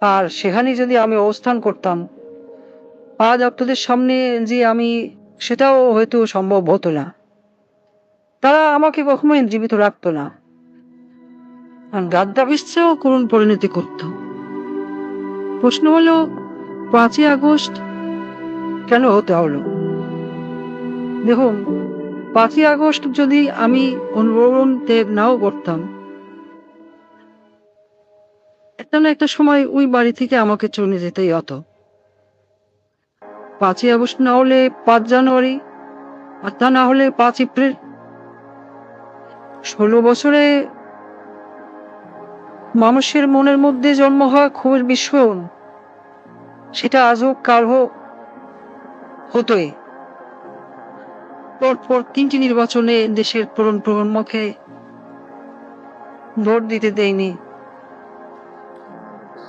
আর সেখানে যদি আমি অবস্থান করতাম, আজ আপনাদের সামনে যে আমি, সেটাও হয়তো সম্ভব হতো না। তারা আমাকে কখনোই জীবিত রাখতো না। গাদ্দাফিসেও করুণ পরিণতি করত। প্রশ্ন হলো, পাঁচই আগস্ট কেন হতে হলো? দেখুন, পাঁচই আগস্ট যদি আমি ত্যাগ নাও করতাম একটা একটা সময় ওই বাড়ি থেকে আমাকে চলে যেতেই হতো? পাঁচই আগস্ট না হলে পাঁচ জানুয়ারি, আর তা না হলে পাঁচ এপ্রিল। ষোলো বছরে মানুষের মনের মধ্যে জন্ম হওয়া খুবই বিস্ফোরণ সেটা আজ হোক, কাল হোক, হতোই। পরপর তিনটি নির্বাচনে দেশের প্রবণ প্রজন্মকে ভোট দিতে দেয়নি।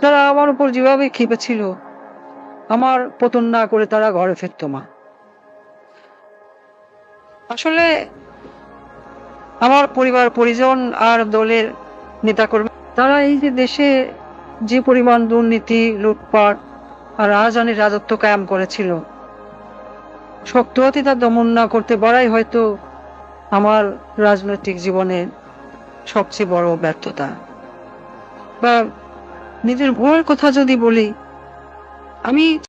তারা আমার উপর যেভাবে খেপেছিল আমার পতন না করে তারা ঘরে ফিরত মা আসলে আমার পরিবার, পরিজন আর দলের নেতাকর্মী, তারা এই যে দেশে যে পরিমাণ দুর্নীতি, লুটপাট আর রাজধানীর রাজত্ব কায়েম করেছিল, শক্ত হাতে তা দমন না করতে পারাই হয়তো আমার রাজনৈতিক জীবনের সবচেয়ে বড় ব্যর্থতা। বা নিজের ভয়ের কথা যদি বলি আমি